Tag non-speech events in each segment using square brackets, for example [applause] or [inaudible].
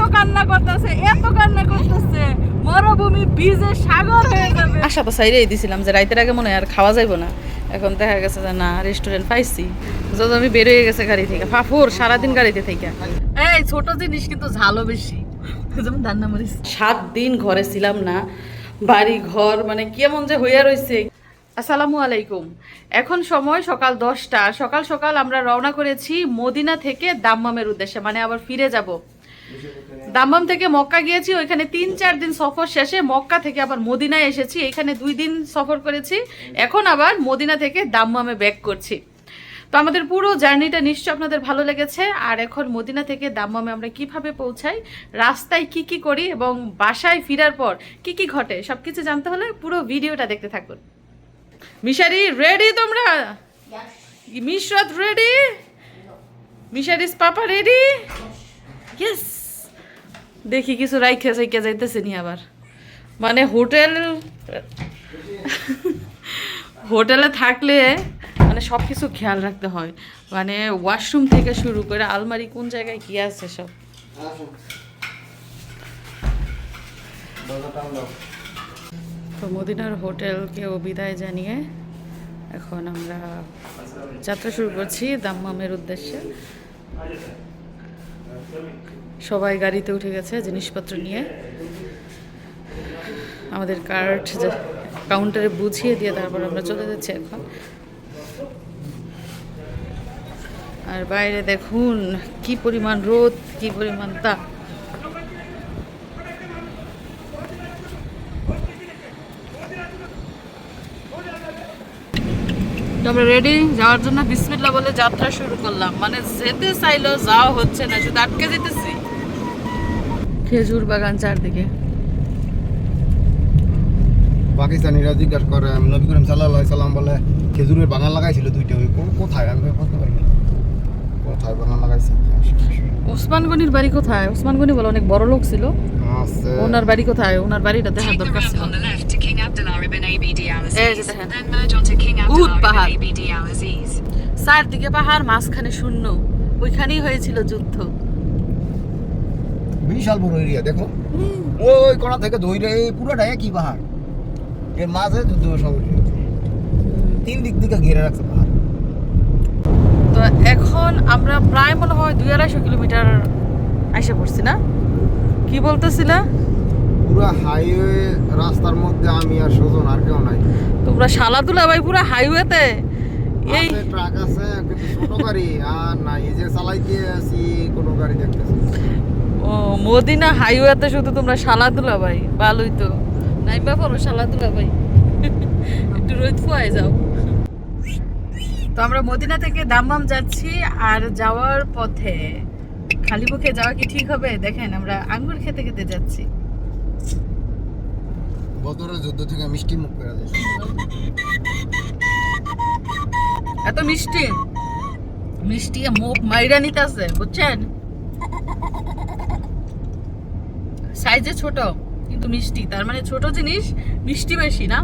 এত কান্না করতেছে এত কান্না করতেছে মরুভূমি বীজের সাগর হয়ে যাবে। আশা তো সাইরেই দিছিলাম যে রাইতের আগে মনে হয় আর খাওয়া যাইব না। এখন দেখা গেছে যে না রেস্টুরেন্ট পাইছি। যত আমি বেরোয় গেছে গাড়ি থেকে ফাফুর সারাদিন গাড়িতে থেকে। এই ছোট জিনিস কিন্তু ঝালও বেশি। যেমন রান্না মরিস সাত দিন ঘরে ছিলাম না বাড়ি ঘর মানে কেমন যে হইয়া রয়েছে আসসালামু আলাইকুম। এখন সময় সকাল দশটা। সকাল সকাল আমরা রওনা করেছি মদিনা থেকে দাম্মামের উদ্দেশ্যে মানে আবার ফিরে যাব। দাম্মাম থেকে মক্কা গিয়েছি ওইখানে তিন চার দিন সফর শেষে মক্কা থেকে আবার মদিনায় এসেছি। এখানে দুই দিন সফর করেছি। এখন আবার মদিনা থেকে দাম্মামে ব্যাক করছি। তো আমাদের পুরো জার্নিটা নিশ্চয় আপনাদের ভালো লেগেছে। আর এখন মদিনা থেকে দাম্মামে আমরা কীভাবে পৌঁছাই রাস্তায় কি কি করি এবং বাসায় ফেরার পর কি কি ঘটে সব কিছু জানতে হলে পুরো ভিডিওটা দেখতে থাকুন। মিশারি রেডি তোমরা? মিশরত রেডি মিশারিস পাপা রেডি ইয়েস দেখি কিছু রাইখে সাইকে যাইতেছে নি আবার। মানে হোটেল, হোটেলে থাকলে মানে সব কিছু খেয়াল রাখতে হয়। মানে ওয়াশরুম থেকে শুরু করে আলমারি কোন জায়গায় কি আছে সব? তো মদিনার হোটেলকেও বিদায় জানিয়ে এখন আমরা যাত্রা শুরু করছি দাম্মামের উদ্দেশ্যে। সবাই গাড়িতে উঠে গেছে জিনিসপত্র নিয়ে। আমাদের কার্ড কাউন্টারে বুঝিয়ে দিয়ে তারপর আমরা চলে যাচ্ছি এখন। আর বাইরে দেখুন, কি পরিমাণ রোদ, কি পরিমাণ তো আমরা রেডি যাওয়ার জন্য বিসমিল্লা বলে যাত্রা শুরু করলাম। মানে যেতে চাইলেও যাওয়া হচ্ছে না, শুধু আটকে যেতেছি। খেজুর বাগান চারদিকে। পাকিস্তানিরা জিজ্ঞাসা করে নবী করিম সাল্লাহ সাল্লাম বলে খেজুরের বাগান লাগাইছিল দুইটা। ওই কোথায়? আমি বলতে পারি না কোথায় বাগান লাগাইছে? ওসমান গনির বাড়ি কোথায়? ওসমান গনি বলে অনেক বড় লোক ছিল। আছে। ওনার বাড়ি কোথায়? ওনার বাড়িটা দেখার দরকার ছিল. চারদিকে পাহাড় মাঝখানে শূন্য। ওইখানেই হয়েছিল যুদ্ধ। বিশাল বড় এরিয়া দেখো। ওই কোণা থেকে ধইরে এই পুরোটা একই পাহাড়। এর মাঝে হয়েছে। তিন দিক থেকে ঘিরে রাখছে পাহাড়। তো এখন আমরা প্রায় মনে হয় দুই আড়াইশো কিলোমিটার আইসা পড়ছি না? কি বলতেছিলা? পুরো হাইওয়ে রাস্তার মধ্যে আমি আর সুজন আর কেউ নাই। তোমরা শালাতুলা ভাই পুরো হাইওয়েতে এই ট্রাক আছে কিন্তু ছোট গাড়ি আর নাই। এই যে চালাইতে আছি কোনো গাড়ি দেখতেছি ও মদিনা হাইওয়েতে শুধু তোমরা শালাতুলা ভাই ভালোই তো। নাইবা পড়ো শালাতুলা ভাই। একটু রোদ ফুয়াই যাও। তো আমরা মদিনা থেকে দাম্মাম যাচ্ছি আর যাওয়ার পথে খালি মুখে যাওয়া কি ঠিক হবে? দেখেন আমরা আঙ্গুর খেতে খেতে যাচ্ছি। বদরের যুদ্ধ থেকে মিষ্টি মুখ করে দেয় এত মিষ্টি। মিষ্টি মুখ মাইরা নিতেছে বুঝছেন? সাইজে ছোট, কিন্তু মিষ্টি। তার মানে ছোট জিনিস মিষ্টি বেশি না?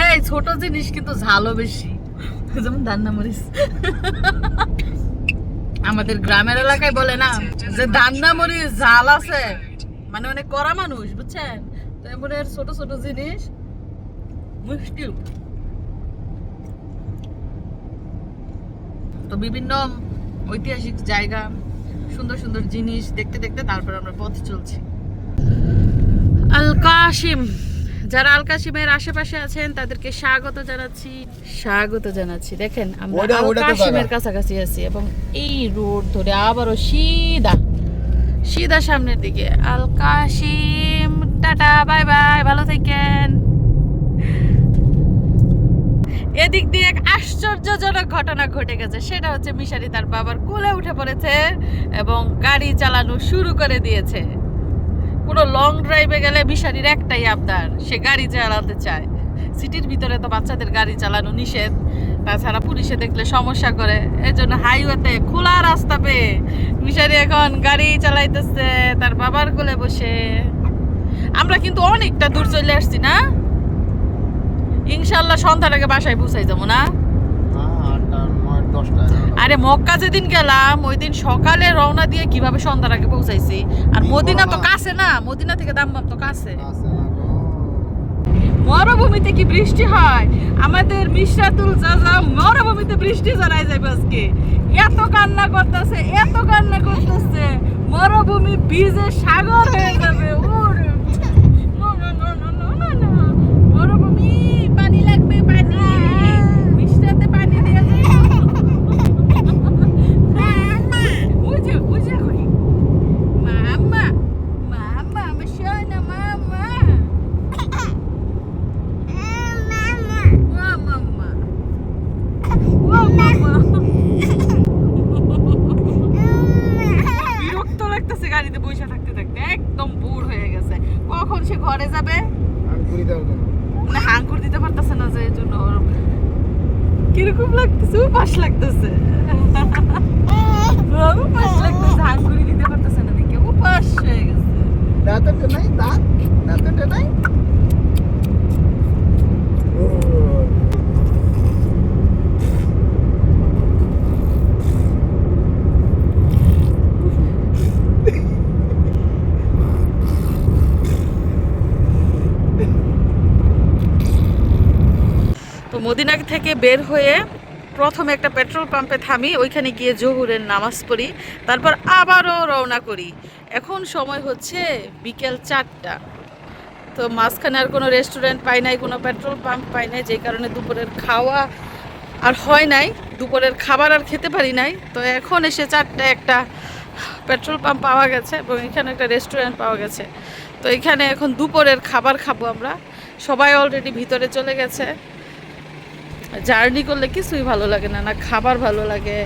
এই, ছোট জিনিস কিন্তু ঝালও বেশি। যেমন দান্না মরিচ। আমাদের গ্রামের এলাকায় বলে না যে দান্না মরিচ ঝাল আছে। মানে অনেক কড়া মানুষ, বুঝছেন? তো এমন এর ছোট ছোট জিনিস মিষ্টি। তো বিভিন্ন ঐতিহাসিক জায়গা সুন্দর সুন্দর জিনিস দেখতে দেখতে তারপর আমরা পথ চলছি। আল কাশিম যারা আল কাশিমের আশেপাশে আছেন তাদেরকে স্বাগত জানাচ্ছি। স্বাগত জানাচ্ছি। দেখেন আমরা আল কাশিমের কাছাকাছি আছি এবং এই রোড ধরে আবারও সিধা সিধা সামনের দিকে। Al Kasim ta ta bye bye ভালো থাকেন। এদিক দিয়ে এক আশ্চর্যজনক ঘটনা ঘটে গেছে। সেটা হচ্ছে মিশারি তার বাবার কোলে উঠে পড়েছে এবং গাড়ি চালানো শুরু করে দিয়েছে। কোনো লং ড্রাইভে গেলে মিশারির একটাই আবদার, সে গাড়ি চালাতে চায়। সিটির ভিতরে তো বাচ্চাদের গাড়ি চালানো নিষেধ। তাছাড়া পুলিশে দেখলে সমস্যা করে। এর জন্য হাইওয়েতে খোলা রাস্তা পেয়ে মিশারি এখন গাড়ি চালাইতেছে, তার বাবার কোলে বসে। আমরা কিন্তু অনেকটা দূর চলে আসছি না? ইনশাল্লাহ সন্ধ্যার আগে বাসায় পৌঁছাই যাব না। আরে মক্কা যেদিন গেলাম ওই দিন সকালে রওনা দিয়ে কীভাবে সন্ধ্যার আগে পৌঁছাইছি? আর মদিনা তো কাছে না মদিনা থেকে দামবাম তো কাছে। মরুভূমিতে কি বৃষ্টি হয়? আমাদের মিশরাতুল জাজা মরুভূমিতে বৃষ্টি জড়াই যাবে আজকে। এত কান্না করতেছে এত কান্না করতেছে। মরুভূমি বীজে সাগর হয়ে যাবে ওরে না, না, না, না, না, না, না। মরুভূমি পানি লাগবে পানি মিশরাতে পানি দিয়ে বুঝে বুঝে করি মামা মামা আমার সোনা মামা Wow, mama. Wow, mama. বিরক্ত লাগতেছে গাড়িতে বসে থাকতে থাকতে একদম বোর হয়ে গেছে কখন সে ঘরে যাবে আমি ঘুরি দাও তো। মানে হাঙ্কুর দিতে পারতেছে না যে এই জন্য কীরকম লাগতেছে উপাস লাগতেছে। [laughs] উপাস লাগতেছে হাঙ্কুরি দিতে পারতেছে না দেখে উপাস হয়ে গেছে। দাঁতটা নাই দাঁত। দাঁতটা নাই ও তো মদিনা থেকে বের হয়ে প্রথমে একটা পেট্রোল পাম্পে থামি, ওইখানে গিয়ে জহুরের নামাজ পড়ি, তারপর আবারও রওনা করি। এখন সময় হচ্ছে বিকেল চারটা। তো মাঝখানে আর কোনো রেস্টুরেন্ট পাই নাই, কোনো পেট্রোল পাম্প পাই নাই, যে কারণে দুপুরের খাওয়া আর হয় নাই। দুপুরের খাবার আর খেতে পারি নাই। তো এখন এসে চারটে একটা পেট্রোল পাম্প পাওয়া গেছে এবং এখানে একটা রেস্টুরেন্ট পাওয়া গেছে। তো এখানে এখন দুপুরের খাবার খাব আমরা। সবাই অলরেডি ভিতরে চলে গেছে। জার্নি করলে কিছুই ভালো লাগে না না খাবার ভালো লাগে,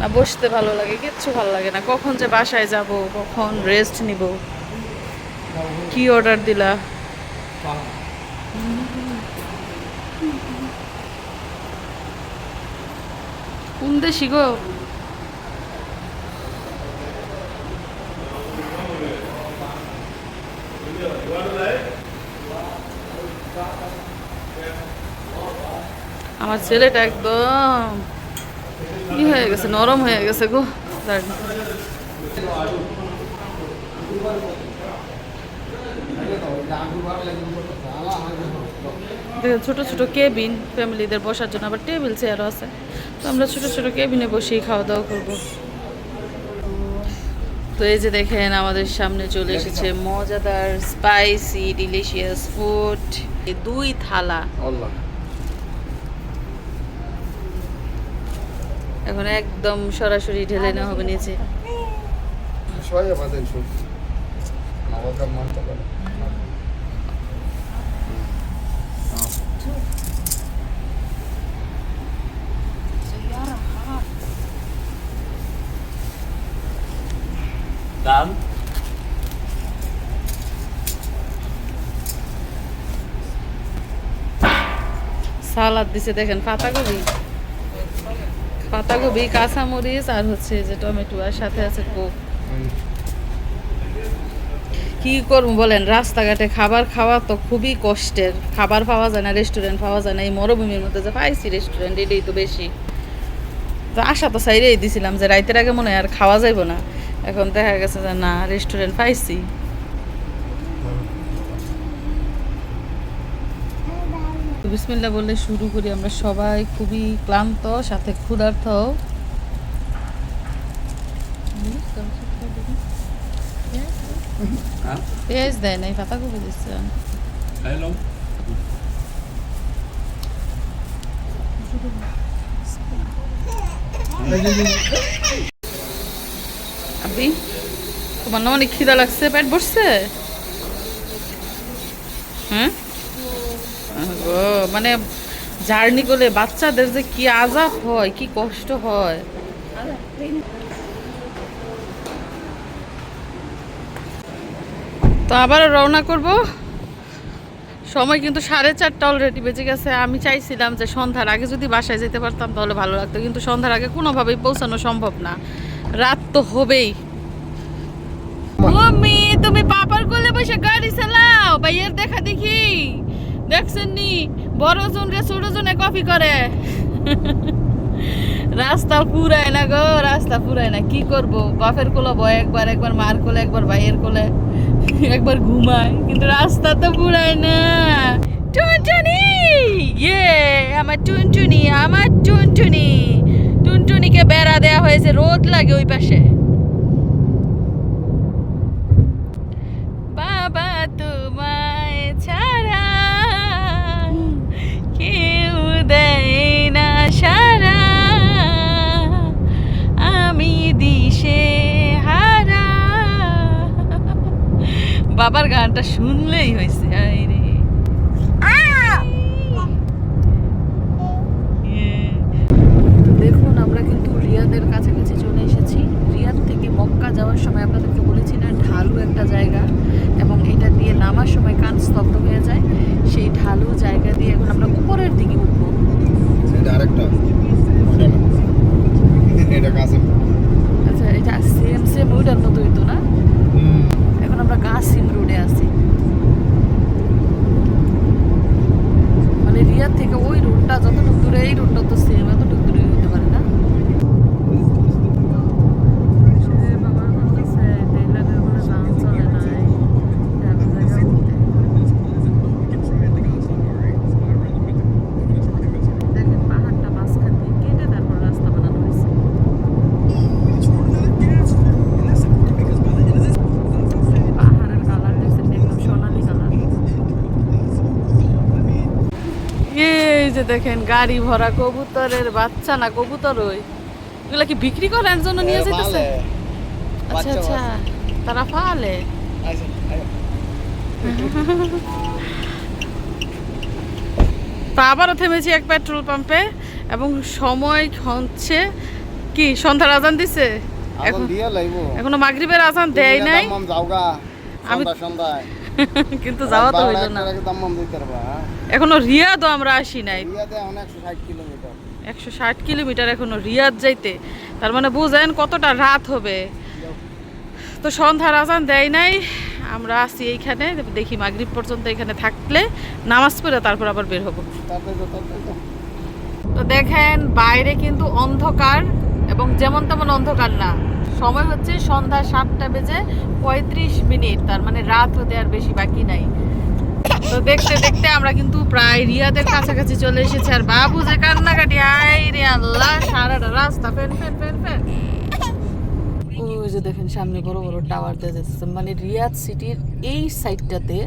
না বসতে ভালো লাগে, কিচ্ছু ভালো লাগে না। কখন যে বাসায় যাব, কখন রেস্ট নিব, কি অর্ডার দিলা? কোন দেশি গো? আমার ছেলেটা একদম ই হয়ে গেছে? নরম হয়ে গেছে গো। ছোট ছোট কেবিন ফ্যামিলিদের বসার জন্য আবার টেবিল চেয়ারও আছে। তো আমরা ছোট ছোট কেবিনে বসেই খাওয়া দাওয়া করব। তো এই যে দেখেন, আমাদের সামনে চলে এসেছে মজাদার স্পাইসি ডিলিশিয়াস ফুড দুই থালা। এখন একদম সরাসরি ঢেলে নেওয়া হবে নিচে। দাম? সালাদ দিছে দেখেন পাতাকপি পাতাকপি, কাঁচামরিচ আর হচ্ছে যে টমেটো, আর সাথে আছে কোক। কি করব বলেন, রাস্তাঘাটে খাবার খাওয়া তো খুবই কষ্টের। খাবার পাওয়া যায় না রেস্টুরেন্ট পাওয়া যায় না, এই মরুভূমির মধ্যে যে পাইছি রেস্টুরেন্ট এটাই তো বেশি। তো আশা তো সাইডেই দিছিলাম যে রাইতের আগে মনে হয় আর খাওয়া যাইব না। এখন দেখা গেছে যে না রেস্টুরেন্ট পাইছি। তো বিসমিল্লা বললে শুরু করি আমরা সবাই খুবই ক্লান্ত সাথে ক্ষুধার্থ পেঁয়াজ দেয় নাই পাতাকপি দিচ্ছে। আপনি তোমার না অনেক খিদা লাগছে পেট ভরছে? হ্যাঁ? মানে জার্নি করলে বাচ্চাদের যে কি আজাব হয় কি কষ্ট হয়। তো আবার রওনা করব। সময় কিন্তু সাড়ে চারটা অলরেডি বেজে গেছে। আমি চাইছিলাম যে সন্ধ্যার আগে যদি বাসায় যেতে পারতাম তাহলে ভালো লাগতো কিন্তু সন্ধ্যার আগে কোনোভাবেই পৌঁছানো সম্ভব না। রাত তো হবেই। মম্মি তুমি পাপার কোলে বসে গাড়ি চালাও ভাইয়ের দেখা দেখি। দেখছেন নি? বড় রে, ছোট জনে কপি করে। রাস্তা পুরাই না গো, রাস্তা পুরাই না। কি করব? বাপের কোলে বয় একবার একবার মার কোলে, একবার ভাইয়ের কোলে, একবার ঘুমায়। কিন্তু রাস্তা তো পুরাই না। টুনটুনি! ইয়ে আমার টুনটুনি আমার টুনটুনি। টুনটুনিকে বেড়া দেয়া হয়েছে, রোদ লাগে ওই পাশে। বাবার গানটা শুনলেই হয়েছে আই রে। দেখুন আমরা কিন্তু রিয়াদের কাছাকাছি চলে এসেছি। রিয়াদ থেকে মক্কা যাওয়ার সময় আপনাদেরকে বলেছি না ঢালু একটা জায়গা এবং এটা দিয়ে নামার সময় কান স্তব্ধ হয়ে যায়। সেই ঢালু জায়গা দিয়ে এখন আমরা উপরের দিকে উঠবো। এটা আরেকটা। ওটা না। এটা কাছে। আচ্ছা এটা সেম সেম ওইটার মতোই তো না? এখন আমরা গাছিম রোডে আছি। দেখেন গাড়ি ভরা কবুতরের বাচ্চা না কবুতর ওই। এগুলা কি বিক্রি করার জন্য নিয়ে যেতেছে আচ্ছা আচ্ছা। তারা ফালে তা আবারও থেমেছি এক পেট্রোল পাম্পে এবং সময় হচ্ছে কি? সন্ধ্যার আজান দিছে? এখন এখন মাগরিবের আজান দেয় নাই? আমি- সন্ধ্যা সন্ধ্যায়। কিন্তু যাওয়া তো হইল না? এখনও রিয়াদও আমরা আসি নাই। একশো ষাট কিলোমিটার এখনও রিয়াদ যাইতে। তার মানে বুঝেন কতটা রাত হবে। তো সন্ধ্যার আজান দেয় নাই, আমরা আসি এইখানে, দেখি মাগরিব পর্যন্ত এখানে থাকলে নামাজ পড়ে তারপর আবার বের হব। তো দেখেন বাইরে কিন্তু অন্ধকার এবং যেমন তেমন অন্ধকার না। সময় হচ্ছে সন্ধ্যা সাতটা বেজে পঁয়ত্রিশ মিনিট, তার মানে রাত হতে আর বেশি বাকি নাই। তো দেখতে দেখতে আমরা কিন্তু প্রায় রিয়াদের কাছাকাছি চলে এসেছি, আর বাবু যে কান্নাকাটি আই রে আল্লাহ, সারাটা রাস্তা ফেন ফেন ফেন ফেন ওই যে দেখেন, সামনে বড় বড় টাওয়ার দিয়ে যাচ্ছে। মানে রিয়াদ সিটির এই সাইডটাতে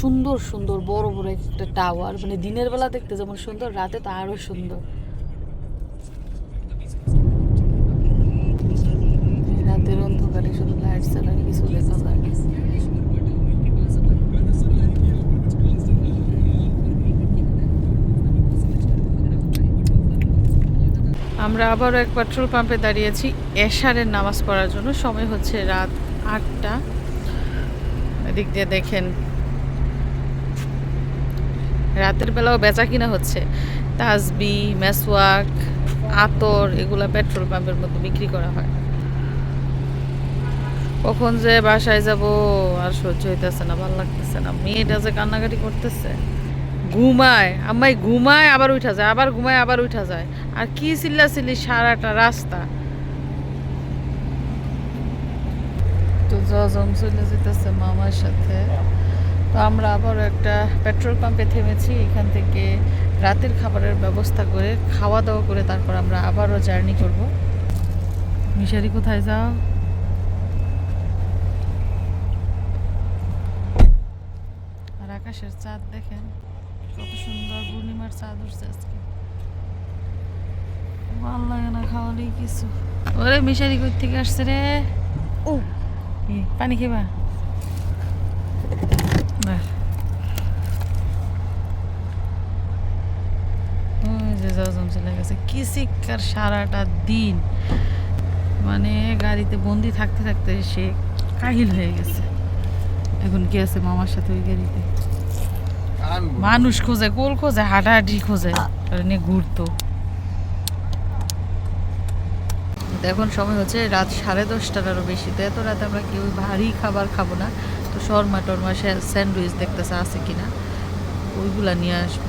সুন্দর সুন্দর, বড় বড় একটা টাওয়ার মানে দিনের বেলা দেখতে যেমন সুন্দর, রাতে তো আরও সুন্দর। আমরা আবারও এক পেট্রোল পাম্পে দাঁড়িয়েছি। এশারের নামাজ পড়ার জন্য। সময় হচ্ছে রাত আটটা। এদিক দিয়ে দেখেন। রাতের বেলাও বেচা কিনা হচ্ছে। তাসবি মেসওয়াক, আতর, এগুলা পেট্রোল পাম্পের মধ্যে বিক্রি করা হয়। কখন যে বাসায় যাব আর সহ্য হইতেছে না, ভালো লাগতেছে না। মেয়েটা যে কান্নাকাটি করতেছে। ঘুমায়, আম্মাই ঘুমায়, আবার উঠা যায়, আবার ঘুমায়, আবার উঠা যায়। আর কি চিল্লা চিল্লি সারাটা রাস্তা। তো জজম চলে যেতেছে মামার সাথে। তো আমরা আবার একটা পেট্রোল পাম্পে থেমেছি, এখান থেকে রাতের খাবারের ব্যবস্থা করে খাওয়া দাওয়া করে তারপর আমরা আবারও জার্নি করব। মিশারি, কোথায় যাও? আর আকাশের চাঁদ দেখেন। কত সুন্দর পূর্ণিমার চাঁদ উঠছে আজকে। ভালো লাগে না খাওয়ালেই কিছু। ওরে মিশারি কই থেকে আসছে রে? ও। পানি খেবা? চলে গেছে। কি শিক্ষার সারাটা দিন। মানে গাড়িতে বন্দি থাকতে থাকতে সে কাহিল হয়ে গেছে। এখন কি আছে মামার সাথে ওই গাড়িতে। মানুষ খোঁজে, কোল খোঁজে, হাঁটাহাঁটি খোঁজে। নিয়ে ঘুরতো। এখন সময় হচ্ছে রাত সাড়ে দশটার আরও বেশি। তো এত রাতে আমরা কেউ ভারী খাবার খাব না। তো শর্মা টর্মা স্যান্ডউইচ দেখতেছে আছে কিনা? ওইগুলা নিয়ে আসব।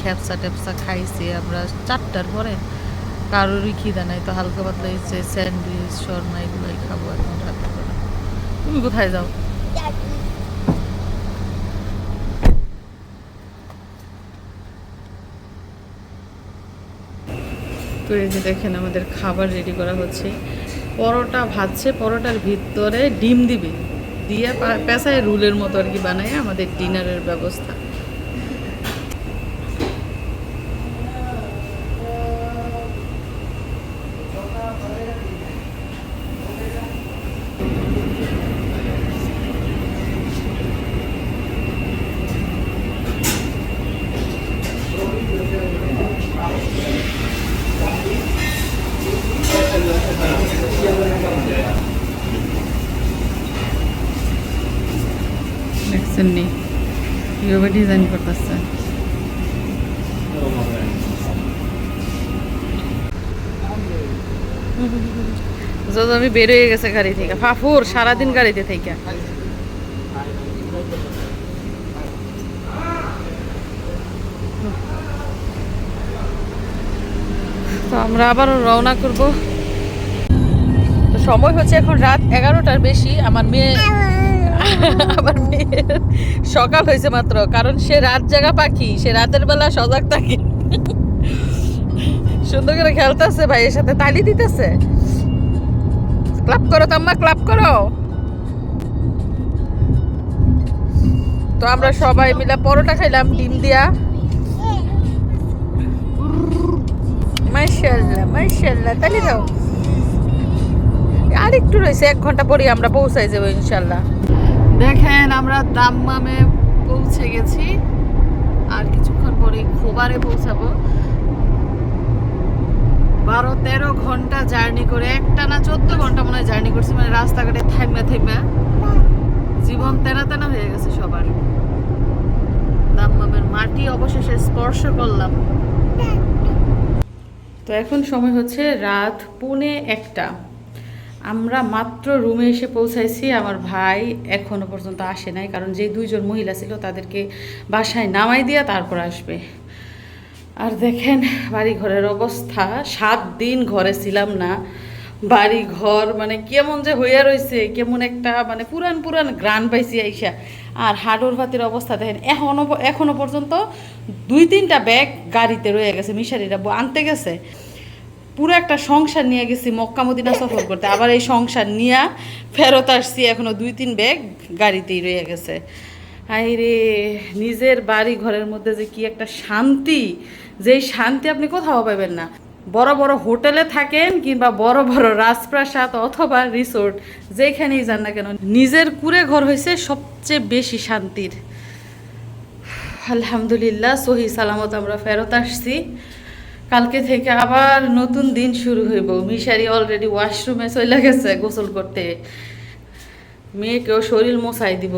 খেপসা টেপসা খাইছি আমরা চারটার পরে। কারোরই খিদা নাই, তো হালকা পাতলা হচ্ছে স্যান্ডউইচ, শর্মা এগুলোই খাব এখন তুমি কোথায় যাও? তো এই যে দেখেন আমাদের খাবার রেডি করা হচ্ছে। পরোটা ভাজছে, পরোটার ভিতরে ডিম দিবে। দিয়ে পেঁচায় রুলের মতো আর কি বানায় আমাদের ডিনারের ব্যবস্থা। কীভাবে ডিজাইন করতেছে। আমি বের হয়ে গেছে গাড়ি থেকে। ফাফুর, সারাদিন গাড়িতে থেকে। তো আমরা আবারও রওনা করব। সময় হচ্ছে এখন রাত এগারোটার বেশি। আমার মেয়ে আমার মেয়ের সকাল হয়েছে মাত্র, কারণ সে রাত জাগা পাখি, সে রাতের বেলা সজাগ থাকে। সুন্দর করে খেলতেছে ভাইয়ের সাথে তালি দিতেছে। ক্লাব করো তাম্মা ক্লাব করো। তো আমরা সবাই মিলে পরোটা খাইলাম, ডিম দিয়া। মাশাআল্লাহ মাশাআল্লাহ, তালি দাও। আর একটু রয়েছে, এক ঘণ্টা পরে আমরা পৌঁছাই যাব ইনশাল্লাহ দেখেন, আমরা দাম্মামে পৌঁছে গেছি। আর কিছুক্ষণ পরে খোবারে পৌঁছাবো। বারো তেরো ঘণ্টা জার্নি করে, একটা না চোদ্দ ঘণ্টা মনে হয় জার্নি করছি মানে রাস্তাঘাটে থাইমা থাইমা। জীবন তেনা তেনা হয়ে গেছে সবার। দাম্মামের মাটি অবশেষে স্পর্শ করলাম। তো এখন সময় হচ্ছে রাত পুনে একটা। আমরা মাত্র রুমে এসে পৌঁছাইছি, আমার ভাই এখনও পর্যন্ত আসে নাই, কারণ যে দুইজন মহিলা ছিল তাদেরকে বাসায় নামাই দিয়া তারপর আসবে। আর দেখেন বাড়ি ঘরের অবস্থা, সাত দিন ঘরে ছিলাম না বাড়ি ঘর মানে কেমন যে হইয়া রয়েছে কেমন একটা মানে পুরান পুরান গ্রান পাইছি আইসা। আর হাডুর ভাতির অবস্থা দেখেন, এখনও প- এখনও পর্যন্ত দুই তিনটা ব্যাগ গাড়িতে রয়ে গেছে, মিশারিরা আনতে গেছে। পুরো একটা সংসার নিয়ে গেছি মক্কা মদিনা সফর করতে। আবার এই সংসার নিয়ে ফেরত আসছি, এখনও দুই তিন ব্যাগ গাড়িতেই রয়ে গেছে। হাই রে, নিজের বাড়ি ঘরের মধ্যে যে কি একটা শান্তি, যেই শান্তি আপনি কোথাও পাবেন না। বড় বড় হোটেলে থাকেন কিংবা বড় বড় রাজপ্রাসাদ অথবা রিসোর্ট, যেখানেই যান না কেন, নিজের কুড়ে ঘর হয়েছে সবচেয়ে বেশি শান্তির। আলহামদুলিল্লাহ, সহি সালামত আমরা ফেরত আসছি। কালকে থেকে আবার নতুন দিন শুরু হইব। মিশারি অলরেডি ওয়াশরুমে চলে গেছে গোসল করতে। মেয়েকেও শরীর মোছাই দিব।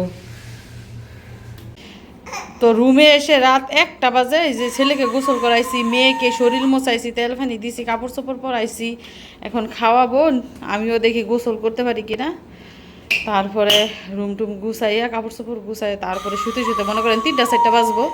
তো রুমে এসে রাত একটা বাজে, এই যে ছেলেকে গোসল করাইছি, মেয়েকে শরীর মোছাইছি, তেল ফানি দিছি, কাপড় চোপড় পরাইছি, এখন খাওয়াবো, আমিও দেখি গোসল করতে পারি কিনা। তারপরে রুম টুম গুছাইয়া, কাপড় চোপড় গুছাই তারপরে শুতে শুতে মনে করেন তিনটা, চারটা বাজবো।